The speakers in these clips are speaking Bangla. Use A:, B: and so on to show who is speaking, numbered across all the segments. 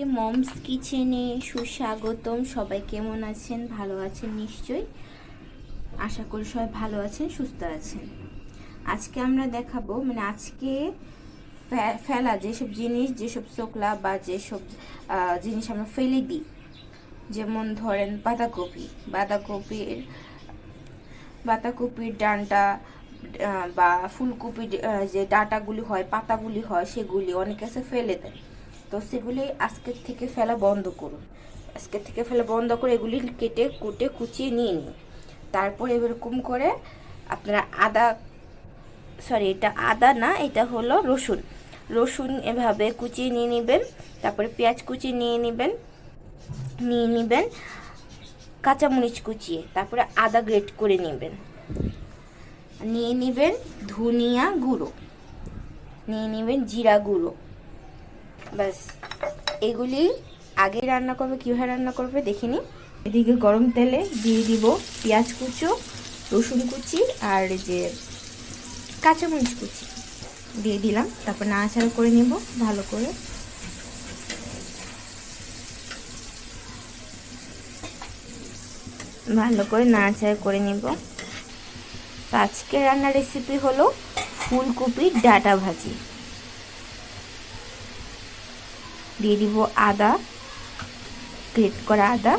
A: সবাইকে মমস কিচেনে সুস্বাগতম। সবাই কেমন আছেন? ভালো আছেন নিশ্চয়ই। আশা করি সবাই ভালো আছেন, সুস্থ আছেন। আজকে আমরা দেখাবো মানে আজকে ফেলা যেসব জিনিস, যেসব শোকলা বা যেসব জিনিস আমরা ফেলে দিই। যেমন ধরেন বাঁধাকপি, বাঁধাকপির বাঁধাকপির ডানটা বা ফুলকপির যে ডাঁটাগুলি হয়, পাতাগুলি হয়, সেগুলি অনেকে আছে ফেলে দেয়। তো সেগুলি আজকের থেকে ফেলা বন্ধ করুন। আজকের থেকে ফেলা বন্ধ করে এগুলি কেটে, কুটে, কুচিয়ে নিয়ে নিন। তারপর এরকম করে আপনারা আদা সরি এটা আদা না, এটা হলো রসুন। রসুন এভাবে কুচিয়ে নিয়ে নেবেন, তারপরে পেঁয়াজ কুচিয়ে নিয়ে নেবেন নিয়ে নেবেন, কাঁচামরিচ কুচিয়ে, তারপরে আদা গ্রেট করে নেবেন। নিয়ে নেবেন ধনিয়া গুঁড়ো। নিয়ে নেবেন জিরা গুঁড়ো। ব্যাস, এগুলি আগে রান্না করবে, কীভাবে রান্না করবে দেখিনি। এদিকে গরম তেলে দিয়ে দিব পেঁয়াজ কুচো, রসুন কুচি আর যে কাঁচামরিচ কুচি। দিয়ে দিলাম, তারপর নাড়াচাড়া করে নিব ভালো করে। ভালো করে নাড়াচাড়া করে নিব। তো আজকের রান্নার রেসিপি হলো ফুলকপির ডাটা ভাজি। দিয়ে দিব আদা গ্রেট করা আদা।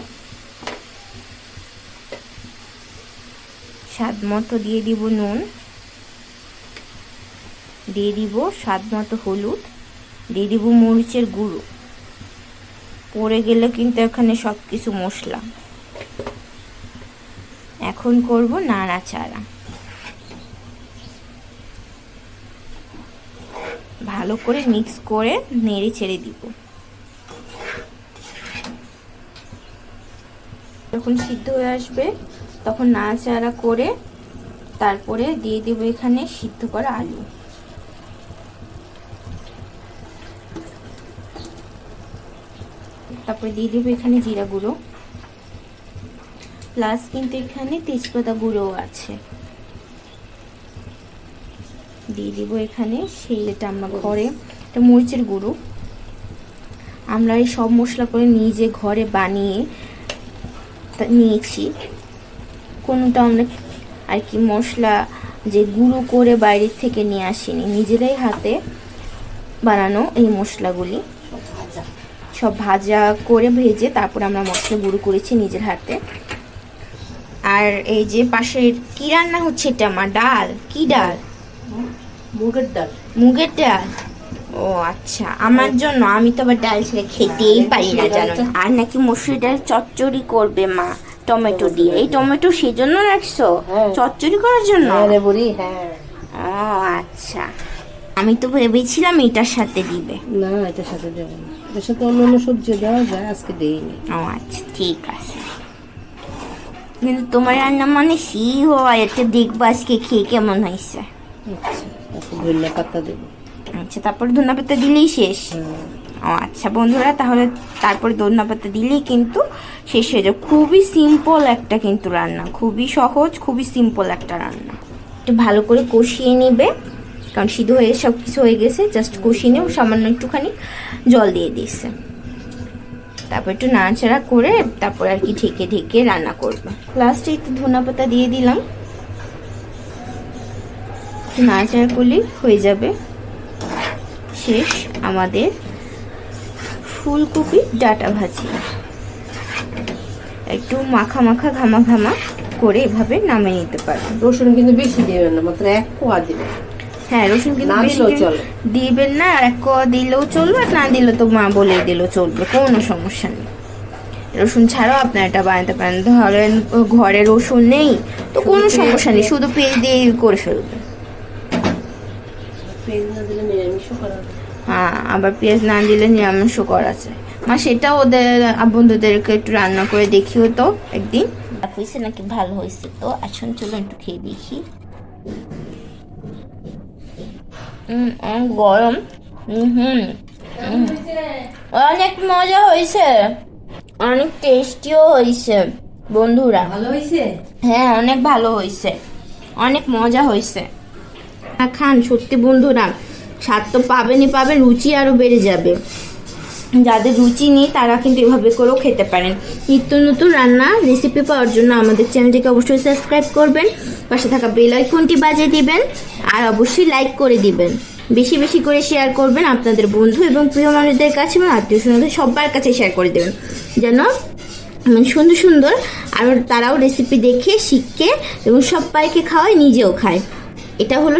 A: স্বাদ মতো দিয়ে দিব নুন। দিয়ে দিব স্বাদ মতো হলুদ। দিয়ে দিব মরিচের গুঁড়ো। পড়ে গেলে কিন্তু এখানে সব কিছু মশলা। এখন করব নাড়াচাড়া। ভালো করে মিক্স করে নেড়ে ছেড়ে দিব। যখন সিদ্ধ হয়ে আসবে তখন নাড়াচাড়া করে তারপরে দিয়ে দেব এখানে সিদ্ধ করা আলু। তারপরে দিয়ে দেবো এখানে জিরা গুঁড়ো। প্লাস কিন্তু এখানে তেজপাতা গুঁড়ো আছে। দিয়ে দিব এখানে সেই এটা আমরা ঘরে এটা মরিচের গুঁড়ো। আমরা এই সব মশলা করে নিজে ঘরে বানিয়ে নিয়েছি। কোনোটা আমরা আর কি মশলা যে গুঁড়ো করে বাইরের থেকে নিয়ে আসিনি নিজেরাই হাতে বানানো এই মশলাগুলি। সব ভাজা করে ভেজে তারপর আমরা মশলা গুঁড়ো করেছি নিজের হাতে। আর এই যে পাশের কি রান্না হচ্ছে এটা আমার? ডাল? কি ডাল?
B: মুগের ডাল।
A: মুগের ডাল। ও আচ্ছা। আমার জন্য আমি তো আবার ডাল ছেড়ে খেতেই পারি না জানো আর নাকি মসুর ডাল চচ্চড়ি করবে মা টমেটো দিয়ে। এই টমেটো সেজন্য রাখছো?
B: হ্যাঁ।
A: চচ্চড়ি করার জন্য?
B: হ্যাঁ রে বুড়ি হ্যাঁ।
A: ও আচ্ছা। আমি তো ভেবেছিলাম এটার সাথে দিবে।
B: না এটার সাথে দেবো না। এটার সাথে অন্য অন্য সবজি দেওয়া যায় আজকে দেইনি।
A: ও আচ্ছা ঠিক আছে। কিন্তু তোমার রান্না মানে সি হয় এটা দেখব আজকে খেয়ে কেমন হয়েছে।
B: আচ্ছা তারপর ধনিয়া পাতা দেবো।
A: আচ্ছা তারপর ধন্যা পাতা দিলেই শেষ। ও আচ্ছা বন্ধুরা তাহলে তারপরে ধনিয়া পাতা দিলেই কিন্তু শেষ হয়ে যাবে। খুবই সিম্পল একটা কিন্তু রান্না খুবই সহজ খুবই সিম্পল একটা রান্না। একটু ভালো করে কষিয়ে নিবে কারণ সিদ্ধ হয়ে সব কিছু হয়ে গেছে জাস্ট কষিয়ে নিয়ে সামান্য একটুখানি জল দিয়ে দিয়েছে। তারপর একটু নাড়াচাড়া করে তারপর আর কি ঢেকে ঢেকে রান্না করবে। লাস্টে একটু ধনিয়া পাতা দিয়ে দিলাম। একটু নাড়াচাড়া করলেই হয়ে যাবে। শেষ আমাদের ফুলকপি ডাটা ভাজি। একটু মাখা মাখা ঘামা ঘামা করে এভাবে নামিয়ে নিতে পারবেন
B: রসুন কিন্তু বেশি দেবেন না মাত্র এক কোয়া দিবেন।
A: হ্যাঁ রসুন কিন্তু বেশি
B: চলে।
A: দিবেন না আর এক কোয়া দিলেও চলবে আর না দিলেও তো মা বলে দিলেও চলবে কোনো সমস্যা নেই। রসুন ছাড়াও আপনারা এটা বানাতে পারেন। ধরেন ঘরে রসুন নেই তো কোনো সমস্যা নেই শুধু পেঁয়াজ দিয়ে করে ফেলবেন
B: পেঁয়াজ না দিলে নিরামিষও করা যায়।
A: হ্যাঁ। আবার পেঁয়াজ না দিলে নিরামিষও করা যায় মা সেটা ওদের বন্ধুদেরকে একটু রান্না করে দেখিও তো একদিন। হয়েছে নাকি? ভালো হয়েছে তো। আসুন চলো একটু খেয়ে দেখি। অনেক গরম। হুম। হুম অনেক মজা হয়েছে। অনেক টেস্টিও হয়েছে বন্ধুরা।
B: ভালো হয়েছে?
A: হ্যাঁ অনেক ভালো হয়েছে। অনেক মজা হয়েছে। খান, সত্যি বন্ধুরা স্বাদ তো পাবেনই পাবেন, রুচি আরও বেড়ে যাবে। যাদের রুচি নেই, তারা কিন্তু এভাবে করেও খেতে পারেন। নিত্য নতুন রান্না রেসিপি পাওয়ার জন্য আমাদের চ্যানেলটিকে অবশ্যই সাবস্ক্রাইব করবেন। পাশে থাকা বেল আইকনটি বাজিয়ে দিবেন, আর অবশ্যই লাইক করে দিবেন। বেশি বেশি করে শেয়ার করবেন আপনাদের বন্ধু এবং প্রিয় মানুষদের কাছে এবং আত্মীয় স্বজনদের সবার কাছে শেয়ার করে দেবেন। যেন সুন্দর সুন্দর আর তারাও রেসিপি দেখে, শিখে এবং সবাইকে খাওয়ায়, নিজেও খায়। এটা হলো